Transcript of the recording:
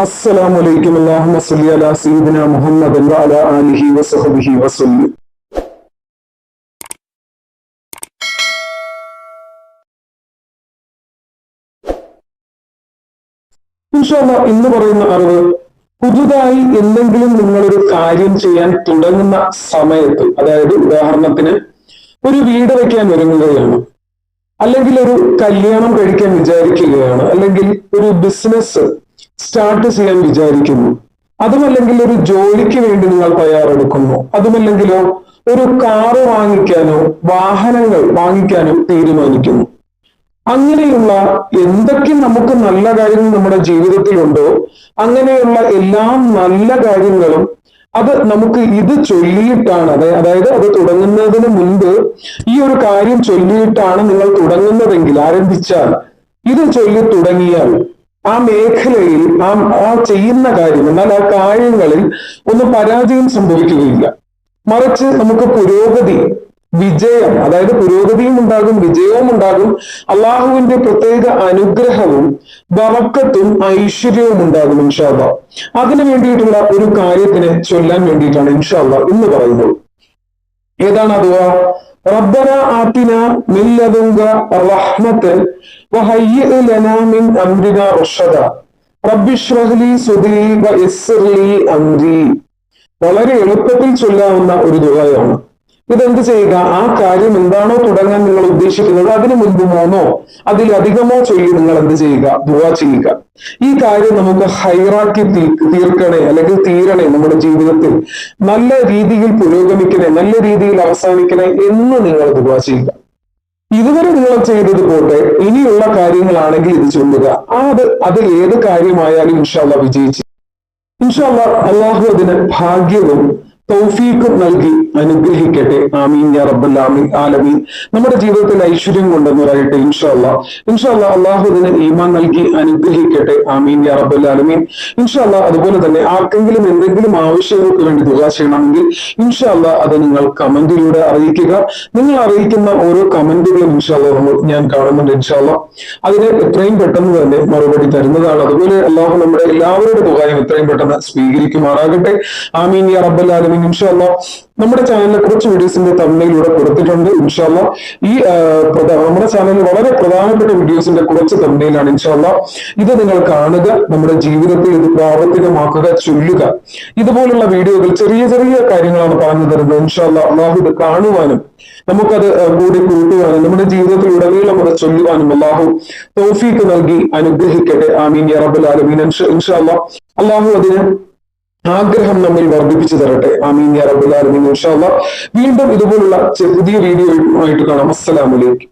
السلام عليكم اللهم صل على سيدنا محمد وعلى آله وصحبه وسلم ഇൻഷാല്ല ഇന്ന് പറയുന്ന അറിവ് പുതുതായി എന്തെങ്കിലും നിങ്ങളൊരു കാര്യം ചെയ്യാൻ തുടങ്ങുന്ന സമയത്ത് അതായത് ഉദാഹരണത്തിന് ഒരു വീട് വയ്ക്കാൻ ഒരുങ്ങുകയാണ് അല്ലെങ്കിൽ ഒരു കല്യാണം കഴിക്കാൻ വിചാരിക്കുകയാണ് അല്ലെങ്കിൽ ഒരു ബിസിനസ് സ്റ്റാർട്ട് ചെയ്യാൻ വിചാരിക്കുന്നു. അതുമല്ലെങ്കിൽ ഒരു ജോലിക്ക് വേണ്ടി നിങ്ങൾ തയ്യാറെടുക്കുന്നു. അതുമല്ലെങ്കിലോ ഒരു കാറ് വാങ്ങിക്കാനോ വാഹനങ്ങൾ വാങ്ങിക്കാനോ തീരുമാനിക്കുന്നു. അങ്ങനെയുള്ള എന്തൊക്കെ നമുക്ക് നല്ല കാര്യങ്ങൾ നമ്മുടെ ജീവിതത്തിലുണ്ടോ അങ്ങനെയുള്ള എല്ലാ നല്ല കാര്യങ്ങളും അത് നമുക്ക് ഇത് ചൊല്ലിയിട്ടാണ് അതെ അതായത് അത് തുടങ്ങുന്നതിന് മുൻപ് ഈ ഒരു കാര്യം ചൊല്ലിയിട്ടാണ് നിങ്ങൾ തുടങ്ങുന്നതെങ്കിൽ ആരംഭിച്ചാൽ ഇത് ചൊല്ലി തുടങ്ങിയാൽ ആ മേഖലയിൽ ആ ആ ചെയ്യുന്ന കാര്യം എന്നാൽ ആ കാര്യങ്ങളിൽ ഒന്നും പരാജയം സംഭവിക്കുകയില്ല. മറിച്ച് നമുക്ക് പുരോഗതി വിജയം അതായത് പുരോഗതിയും ഉണ്ടാകും വിജയവും ഉണ്ടാകും അള്ളാഹുവിന്റെ പ്രത്യേക അനുഗ്രഹവും വറക്കത്തും ഐശ്വര്യവും ഉണ്ടാകും ഇൻഷാല്ല അതിനു വേണ്ടിയിട്ടുള്ള ഒരു കാര്യത്തിനെ ചൊല്ലാൻ വേണ്ടിയിട്ടാണ് ഇൻഷാല്ല എന്ന് പറയുന്നത്. ഏതാണ് അതുവാ റബ്ബന من لدنك رحمة وهيئ لنا من മിൻ رشدا റഷദ اشرح لي صدري ويسر لي أمري വളരെ എളുപ്പത്തിൽ ചൊല്ലാവുന്ന ഒരു ദുആയാണ് ഇതെന്ത് ചെയ്യുക? ആ കാര്യം എന്താണോ തുടങ്ങാൻ നിങ്ങൾ ഉദ്ദേശിക്കുന്നത് അതിനു മുൻപ് മൂന്നോ അതിലധികമോ ചൊല്ലി നിങ്ങൾ എന്ത് ചെയ്യുക? ദുവാ ചെയ്യുക. ഈ കാര്യം നമുക്ക് ഹൈറാക്കി തീ തീർക്കണേ അല്ലെങ്കിൽ തീരണേ നമ്മുടെ ജീവിതത്തിൽ. നല്ല രീതിയിൽ പുരോഗമിക്കണേ നല്ല രീതിയിൽ അവസാനിക്കണേ എന്ന് നിങ്ങൾ ദുവാ ചെയ്യുക. ഇതുവരെ നിങ്ങൾ ചെയ്തത് പോട്ടെ ഇനിയുള്ള കാര്യങ്ങളാണെങ്കിൽ ഇത് ചൊല്ലുക. അത് അതിൽ ഏത് കാര്യമായാലും ഇൻഷാല്ല വിജയിച്ചു. ഇൻഷാല്ല അള്ളാഹു അതിന് ഭാഗ്യവും തൗഫീഖും നൽകി അനുഗ്രഹിക്കട്ടെ. ആമീൻ യാ റബ്ബൽ ആലമീൻ. നമ്മുടെ ജീവിതത്തിൽ ഐശ്വര്യം കൊണ്ടെന്ന് പറയട്ടെ ഇൻഷാല്ല ഇൻഷാല്ല അള്ളാഹു ഇതിന് ഈമാൻ നൽകി അനുഗ്രഹിക്കട്ടെ. ആമീൻ യാ റബ്ബൽ ആലമീൻ. ഇൻഷാല്ല അതുപോലെ തന്നെ ആർക്കെങ്കിലും എന്തെങ്കിലും ആവശ്യങ്ങൾക്ക് വേണ്ടി ദുആ ചെയ്യണമെങ്കിൽ ഇൻഷാല്ല അത് നിങ്ങൾ കമന്റിലൂടെ അറിയിക്കുക. നിങ്ങൾ അറിയിക്കുന്ന ഓരോ കമന്റുകളും ഇൻഷാല്ല നമ്മൾ ഞാൻ കാണുന്നുണ്ട് ഇൻഷാല്ല അതിന് എത്രയും പെട്ടെന്ന് തന്നെ മറുപടി തരുന്നതാണ്. അതുപോലെ അള്ളാഹു നമ്മുടെ എല്ലാവരുടെ ദുആയും എത്രയും പെട്ടെന്ന് സ്വീകരിക്കുമാറാകട്ടെ. ആമീൻ യാ റബ്ബൽ ആലമീൻ ഇൻഷാല്ല നമ്മുടെ ചാനലിൽ കുറച്ച് വീഡിയോസിന്റെ തമ്മിലൂടെ കൊടുത്തിട്ടുണ്ട് ഇൻഷാല്ല ഈ നമ്മുടെ ചാനലിൽ വളരെ പ്രധാനപ്പെട്ട വീഡിയോസിന്റെ കുറച്ച് തമ്മിലാണ് ഇൻഷാല്ല ഇത് നിങ്ങൾ കാണുക നമ്മുടെ ജീവിതത്തിൽ ഇത് പ്രാവർത്തികമാക്കുക ചൊല്ലുക. ഇതുപോലുള്ള വീഡിയോകൾ ചെറിയ ചെറിയ കാര്യങ്ങളാണ് പറഞ്ഞു തരുന്നത് ഇൻഷാല്ല അള്ളാഹു ഇത് കാണുവാനും നമുക്കത് കൂടി കൂട്ടുവാനും നമ്മുടെ ജീവിതത്തിൽ ഉടനീളം അത് ചൊല്ലുവാനും അള്ളാഹു തൗഫീക്ക് നൽകി അനുഗ്രഹിക്കട്ടെ. ആമീൻ റബ്ബൽ ആലമീൻ ഇൻഷാല്ല അള്ളാഹു അതിന് ആഗ്രഹം നമ്മിൽ വർദ്ധിപ്പിച്ചു തരട്ടെ. ആമീൻ യാ റബ്ബുൽ ആലമീൻ ഇൻഷാ വീണ്ടും ഇതുപോലുള്ള പുതിയ വീഡിയോ ആയിട്ട് കാണാം. അസ്സലാമു അലൈക്കും.